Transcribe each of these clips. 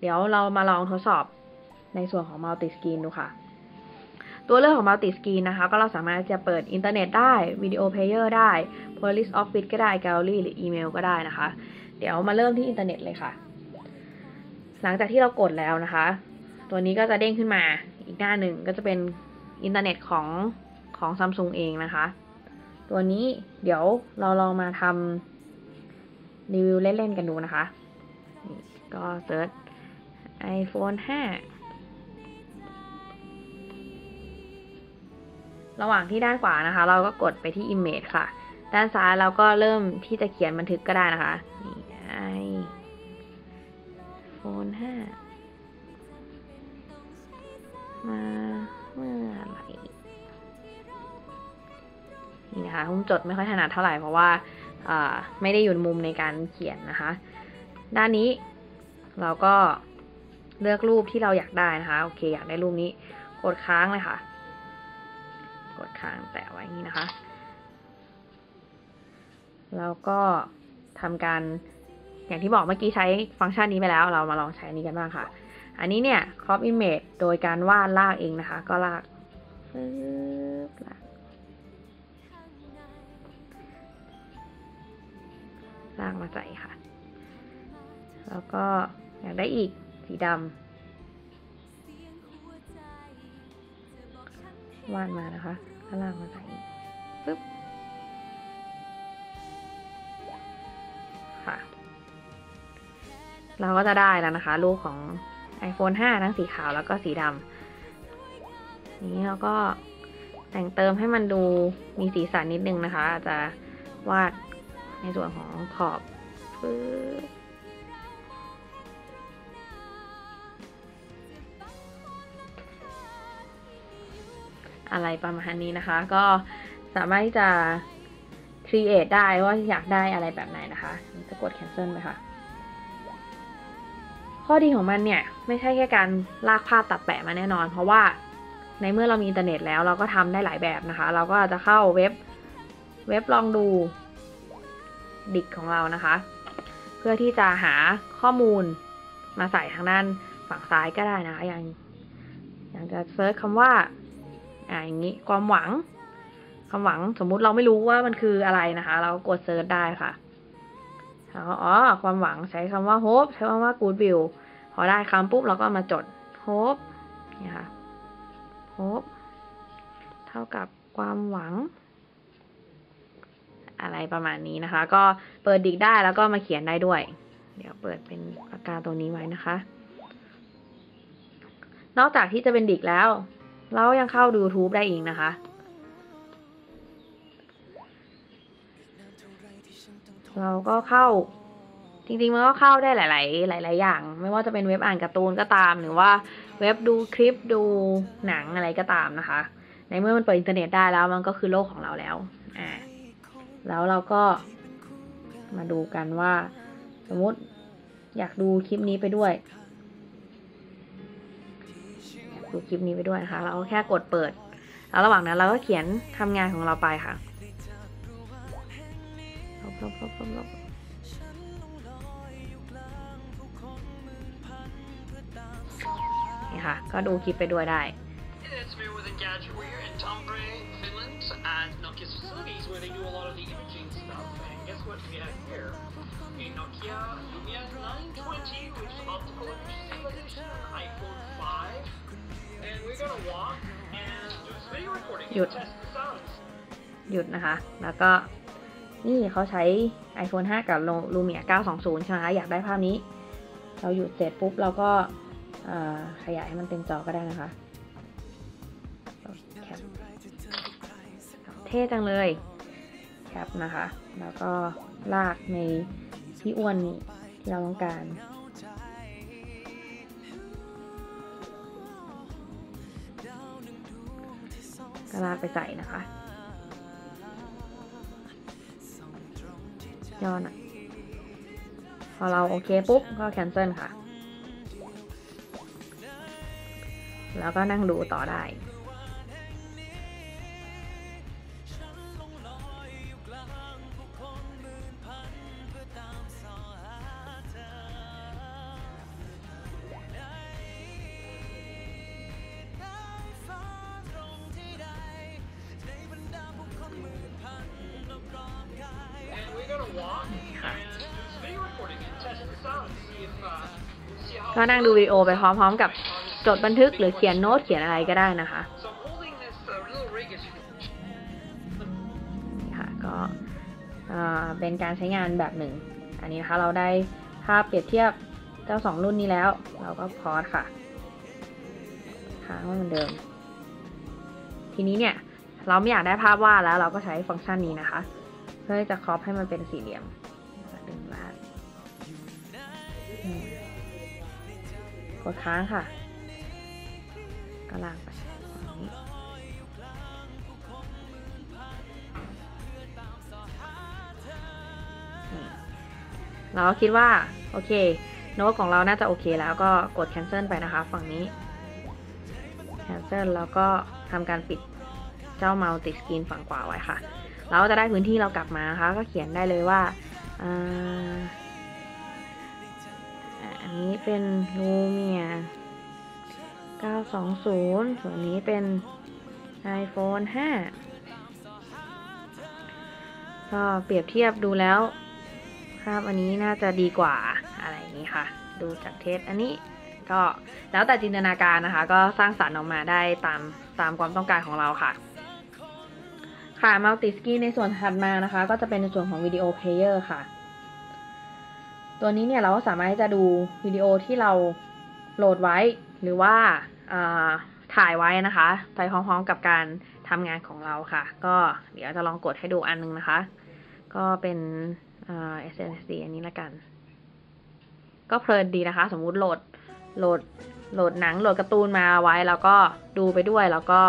เดี๋ยวเรามาลองทดสอบในส่วนของ Multi Screen ดูค่ะ ตัวเลือกของ Multi Screen นะคะ ก็เราสามารถจะเปิดอินเทอร์เน็ตได้วิดีโอเพลเยอร์ได้ Police Office ก็ได้ Gallery หรืออีเมลก็ได้นะคะ เดี๋ยวมาเริ่มที่อินเทอร์เน็ตเลยค่ะ หลังจากที่เรากดแล้วนะคะ ตัวนี้ก็จะเด้งขึ้นมาอีกหน้าหนึ่งก็จะเป็นอินเทอร์เน็ตของของซัมซุงเองนะคะ ตัวนี้เดี๋ยวเราลองมาทำรีวิวเล่น ๆ กันดูนะคะนี่ก็เซิร์ช iPhone 5 ระหว่างที่ด้านขวานะคะ เราก็กดไปที่ Image ค่ะ ด้านซ้ายเราก็เริ่มที่จะเขียนบันทึกก็ได้นะคะนี่ iPhone 5มา นี่นะคะผมจดไม่ค่อยถนัดเท่าไหร่เพราะว่าไม่ได้อยู่ในมุมในการเขียนนะคะ ด้านนี้เราก็เลือกรูปที่เราอยากได้นะคะ โอเค อยากได้รูปนี้ กดค้างเลยค่ะ กดค้างแตะไว้อย่างนี้นะคะ แล้วก็ทำการอย่างที่บอกเมื่อกี้ใช้ฟังก์ชันนี้ไปแล้ว เรามาลองใช้อันนี้กันบ้างค่ะ อันนี้เนี่ย crop image โดยการวาดลากเองนะคะ ก็ลากลาก ลากมาใส่ค่ะ แล้วก็อยากได้อีกสีดำวาดมานะคะก็ลากมาใส่ปึ๊บค่ะ เราก็จะได้แล้วนะคะ รูปของ iPhone 5 ทั้งสีขาวแล้วก็สีดำนี้เราก็แต่งเติมให้มันดูมีสีสันนิดนึงนะคะอาจจะวาด ในส่วนของขอบปึ๊บอะไรประมาณนี้นะคะ ก็สามารถที่จะ create ได้ว่าอยากได้อะไรแบบไหนนะคะ จะกด cancel ไปค่ะ ข้อดีของมันเนี่ย ไม่ใช่แค่การลากภาพตัดแปะมาแน่นอน เพราะว่าในเมื่อเรามีอินเทอร์เน็ตแล้วเราก็ทำได้หลายแบบนะคะ เราก็อาจจะเข้าเว็บเว็บลองดู ดิกของเรานะคะ เพื่อที่จะหาข้อมูลมาใส่ทางด้านฝั่งซ้ายก็ได้นะคะอย่างอย่างจะเซิร์ชคำว่าอ่าอย่างนี้ความหวังความหวังสมมุติเราไม่รู้ว่ามันคืออะไรนะคะ เรากดเซิร์ชได้ค่ะแล้วอ๋อความหวังใช้คำว่า hope ใช้คำว่า good will พอได้คำปุ๊บเราก็มาจด hope นี่ค่ะ hope เท่ากับความหวัง อะไรประมาณนี้นะคะ ก็เปิดดิกได้แล้วก็มาเขียนได้ด้วย เดี๋ยวเปิดเป็นปากกาตัวนี้ไว้นะคะ นอกจากที่จะเป็นดิกแล้ว เรายังเข้าดู YouTube ได้อีกนะคะ เราก็เข้าจริงๆ มันก็เข้าได้หลาย ๆ หลาย ๆ อย่าง ไม่ว่าจะเป็นเว็บอ่านการ์ตูนก็ตาม หรือว่าเว็บดูคลิปดูหนังอะไรก็ตามนะคะ ในเมื่อมันเปิดอินเทอร์เน็ตได้แล้วมันก็คือโลกของเราแล้ว อ่า แล้วเราก็มาดูกันว่า สมมติอยากดูคลิปนี้ไปด้วยดูคลิปนี้ไปด้วยนะคะ เราก็แค่กดเปิด แล้วระหว่างนั้นเราก็เขียนทำงานของเราไปค่ะลบลบลบลบลบนี่ค่ะ ก็ดูคลิปไปด้วยได้ and Nokia's facilities where they do a lot of the imaging stuff. And guess what we have here? A Nokia Lumia 920, which is optical image stabilization, iPhone 5. And we're gonna walk and do this video recording Yun. and test the sounds. หยุดนะคะ แล้วก็นี่เขาใช้ iPhone 5 กับ Lumia 920 ใช่ไหมคะอยากได้ภาพนี้ เราหยุดเสร็จปุ๊บเราก็เอ่อขยายให้มันเต็มจอก็ได้นะคะ ท่จังเลยแคปนะคะ แล้วก็ลากในที่อ้วนนี่ที่เราต้องการ ก็ลากไปใส่นะคะย่อหน่อยพอเราโอเคปุ๊บ ก็ cancel ค่ะ แล้วก็นั่งดูต่อได้ ก็นั่งดูวิดีโอไปพร้อมๆกับจดบันทึกหรือเขียนโน้ตเขียนอะไรก็ได้นะคะค่ะก็เป็นการใช้งานแบบหนึ่ง อันนี้นะคะเราได้ภาพเปรียบเทียบเจ้าสองรุ่นนี้แล้ว เราก็พอสค่ะค้างไว้เหมือนเดิม ทีนี้เนี่ยเราไม่อยากได้ภาพวาดแล้วเราก็ใช้ฟังก์ชันนี้นะคะ เพื่อจะครอปให้มันเป็นสี่เหลี่ยมดึงลาด กดค้างค่ะก็ลากไปนี้เราก็คิดว่า โอเค โน้ตของเราน่าจะโอเคแล้วก็กด cancel ไปนะคะ ฝั่งนี้ cancel แล้วก็ทำการปิดเจ้า multi screen ฝั่งขวาไว้ค่ะ เราก็จะได้พื้นที่เรากลับมานะคะ ก็เขียนได้เลยว่า นี้เป็น Lumia 920 ส่วนนี้เป็น iPhone 5 ก็เปรียบเทียบดูแล้ว ภาพอันนี้น่าจะดีกว่าอะไรนี้ค่ะ ดูจากเทสอันนี้ก็แล้วแต่จินตนาการนะคะ ก็สร้างสรรค์ออกมาได้ตามตามความต้องการของเราค่ะ ค่ะมัลติสกีในส่วนถัดมานะคะ ก็จะเป็นในส่วนของวิดีโอเพลเยอร์ค่ะ ตัวนี้เนี่ยเราก็สามารถที่จะดูวิดีโอที่เราโหลดไว้ หรือว่าาถ่ายไว้นะคะ ไปพร้อมๆกับการทำงานของเราค่ะ ก็เดี๋ยวจะลองกดให้ดูอันนึงนะคะ ก็เป็น SNSD อันนี้ละกัน ก็เพลินดีนะคะ สมมุติโหลดโหลดโหลดหนังโหลดการ์ตูนมาไว้ แล้วก็ดูไปด้วยแล้วก็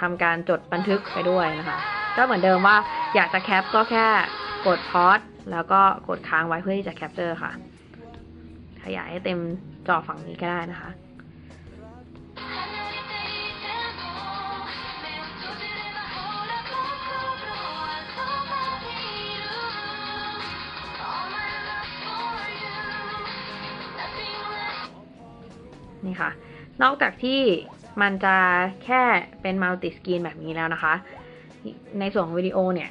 ทำการจดบันทึกไปด้วยนะคะ ก็เหมือนเดิมว่าอยากจะแคปก็แค่กดพอส แล้วก็กดค้างไว้เพื่อที่จะแคปเจอร์ค่ะ ขยายให้เต็มจอฝั่งนี้ก็ได้นะคะ นี่ค่ะ นอกจากที่มันจะแค่เป็นมัลติสกรีนแบบนี้แล้วนะคะ ในส่วนของวิดีโอเนี่ย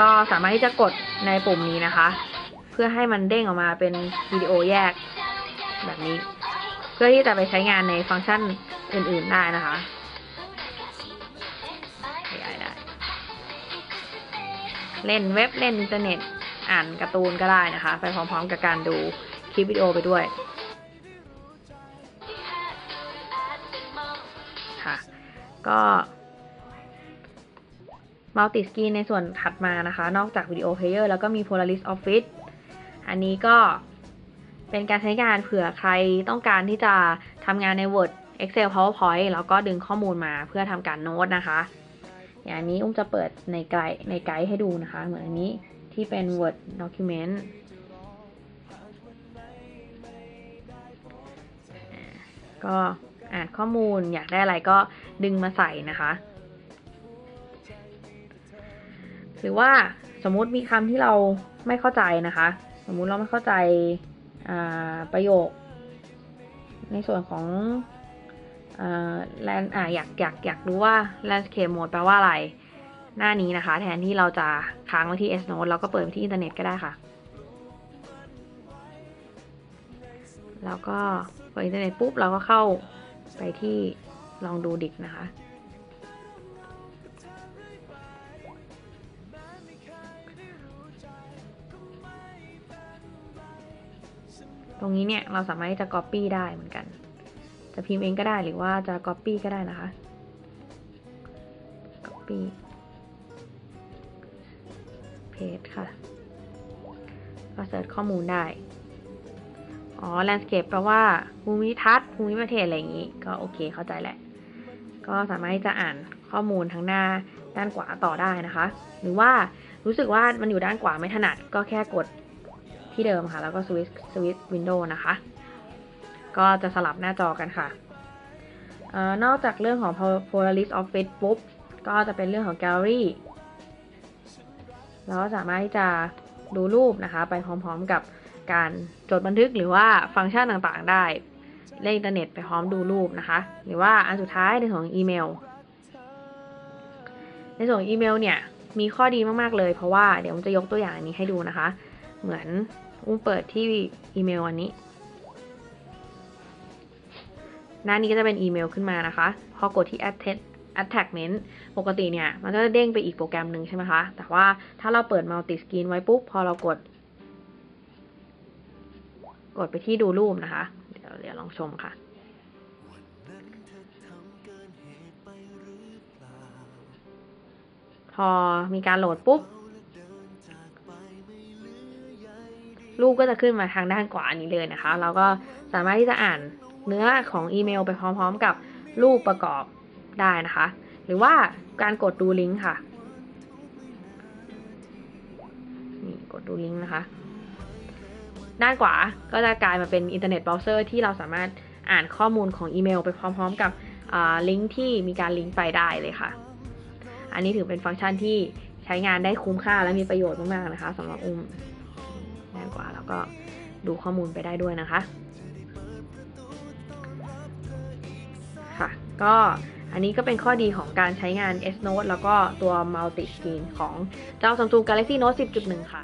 ก็สามารถที่จะกดในปุ่มนี้นะคะ เพื่อให้มันเด้งออกมาเป็นวิดีโอแยกแบบนี้ เพื่อที่จะไปใช้งานในฟังก์ชันอื่น ๆได้นะคะขยายได้ เล่นเว็บเล่นอินเทอร์เน็ตอ่านการ์ตูนก็ได้นะคะ ไปพร้อมๆกับการดูคลิปวิดีโอไปด้วยค่ะ ก็ มัลติสกรีนในส่วนถัดมานะคะ นอกจากวิดีโอเพลเยอร์แล้วก็มี Polaris Office อันนี้ก็เป็นการใช้งานเผื่อใครต้องการที่จะทำงานใน Word Excel PowerPoint แล้วก็ดึงข้อมูลมาเพื่อทำการโน้ตนะคะ อย่างนี้อุ้มจะเปิดในไกด์ในไกด์ให้ดูนะคะ เหมือนอันนี้ที่เป็น Word Document ก็อ่านข้อมูลอยากได้อะไรก็ดึงมาใส่นะคะ หรือว่าสมมุติมีคำที่เราไม่เข้าใจนะคะ สมมุติเราไม่เข้าใจาประโยค ในส่วนของแลนออยากอยากอยากรู้ว่า landscape mode แปลว่าอะไร หน้านี้นะคะ แทนที่เราจะค้างไว้ที่ S Note เราก็เปิดไปที่อินเทอร์เน็ตก็ได้ค่ะ แล้วก็เปิดอินเทอร์เน็ตปุ๊บเราก็เข้าไปที่ลองดูดิกนะคะ ตรงนี้เนี่ยเราสามารถที่จะ Copy ได้เหมือนกัน จะพิมพ์เองก็ได้หรือว่าจะ Copy ก็ได้นะคะ Copy Paste ค่ะ ก็เสิร์ชข้อมูลได้ อ๋อ landscape แปลว่าภูมิทัศน์ภูมิประเทศอะไรอย่างนี้ ก็โอเคเข้าใจแหละ ก็สามารถที่จะอ่านข้อมูลทางหน้าด้านขวาต่อได้นะคะ หรือว่ารู้สึกว่ามันอยู่ด้านขวาไม่ถนัดก็แค่กด ที่เดิมค่ะ แล้วก็สวิตช์สวิตช์วินโดว์นะคะ ก็จะสลับหน้าจอกันค่ะออนอกจากเรื่องของ Polaris Office ปุ๊บ ก็จะเป็นเรื่องของ Gallery เราก็สามารถที่จะดูรูปนะคะ ไปพร้อมๆกับการจดบันทึกหรือว่าฟังก์ชันต่างๆได้เล่นอินเทอร์เน็ตไปพร้อมดูรูปนะคะ หรือว่าอันสุดท้ายในส่วนของอีเมล ในส่วนของอีเมลเนี่ยมีข้อดีมากๆเลยเพราะว่าเดี๋ยวผมจะยกตัวอย่างอันนี้ให้ดูนะคะ เหมือน อุ้มเปิดที่อีเมลอันนี้ หน้านี้ก็จะเป็นอีเมลขึ้นมานะคะ พอกดที่ attach attachment ปกติเนี่ย มันก็จะเด้งไปอีกโปรแกรมหนึ่งใช่ไหมคะ แต่ว่าถ้าเราเปิด multi screen ไว้ปุ๊บ พอเรากด กดไปที่ดูรูปนะคะ เดี๋ยวเดี๋ยวลองชมค่ะพอมีการโหลดปุ๊บ รูปก็จะขึ้นมาทางด้านขวานี้เลยนะคะ เราก็สามารถที่จะอ่านเนื้อของอีเมลไปพร้อมๆกับรูปประกอบได้นะคะ หรือว่าการกดดูลิงก์ค่ะ นี่กดดูลิงก์นะคะ ด้านขวาก็จะกลายมาเป็นอินเทอร์เน็ตเบราว์เซอร์ที่เราสามารถอ่านข้อมูลของอีเมลไปพร้อม ๆ กับลิงก์ที่มีการลิงก์ไปได้เลยค่ะ อันนี้ถือเป็นฟังก์ชันที่ใช้งานได้คุ้มค่าและมีประโยชน์มากๆนะคะสำหรับอุ้ม ง่ายกวาแล้วก็ดูข้อมูลไปได้ด้วยนะคะ ค่ะ ก็อันนี้ก็เป็นข้อดีของการใช้งาน S Note แล้วก็ตัว Multi Screen ของเจ้า Samsung Galaxy Note 10.1 ค่ะ